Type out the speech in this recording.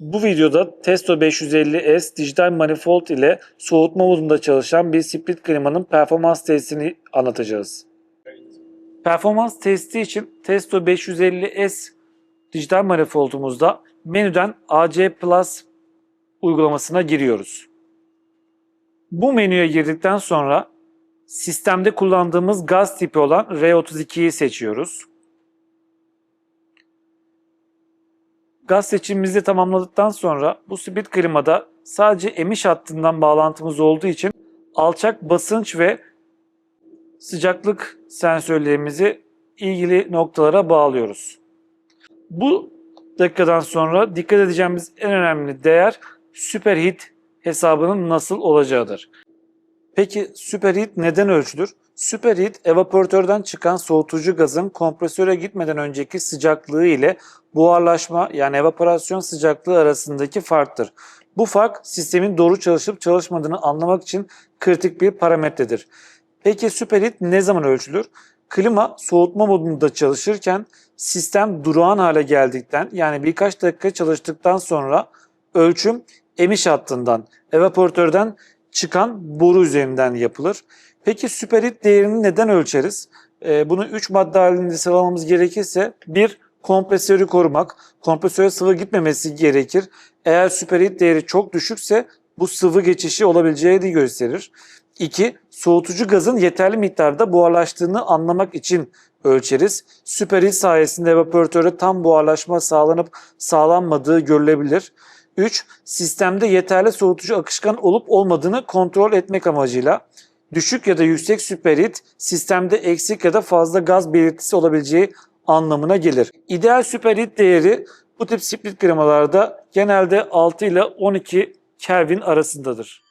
Bu videoda Testo 550S dijital manifold ile soğutma modunda çalışan bir split klimanın performans testini anlatacağız. Performans testi için Testo 550S dijital manifoldumuzda menüden AC Plus uygulamasına giriyoruz. Bu menüye girdikten sonra sistemde kullandığımız gaz tipi olan R32'yi seçiyoruz. Gaz seçimimizi tamamladıktan sonra bu split klimada sadece emiş hattından bağlantımız olduğu için alçak basınç ve sıcaklık sensörlerimizi ilgili noktalara bağlıyoruz. Bu dakikadan sonra dikkat edeceğimiz en önemli değer superheat hesabının nasıl olacağıdır. Peki superheat neden ölçülür? Superheat evaporatörden çıkan soğutucu gazın kompresöre gitmeden önceki sıcaklığı ile buharlaşma yani evaporasyon sıcaklığı arasındaki farktır. Bu fark sistemin doğru çalışıp çalışmadığını anlamak için kritik bir parametredir. Peki superheat ne zaman ölçülür? Klima soğutma modunda çalışırken sistem durağan hale geldikten yani birkaç dakika çalıştıktan sonra ölçüm emiş hattından, evaporatörden çıkan boru üzerinden yapılır. Peki superheat değerini neden ölçeriz? Ee, bunu 3 madde halinde sıralamamız gerekirse bir kompresörü korumak, kompresöre sıvı gitmemesi gerekir. Eğer superheat değeri çok düşükse bu sıvı geçişi olabileceğini gösterir. 2. Soğutucu gazın yeterli miktarda buharlaştığını anlamak için ölçeriz. Superheat sayesinde evaporatöre tam buharlaşma sağlanıp sağlanmadığı görülebilir. 3. Sistemde yeterli soğutucu akışkan olup olmadığını kontrol etmek amacıyla düşük ya da yüksek süperit sistemde eksik ya da fazla gaz belirtisi olabileceği anlamına gelir. İdeal süperit değeri bu tip split klimalarda genelde 6 ile 12 Kelvin arasındadır.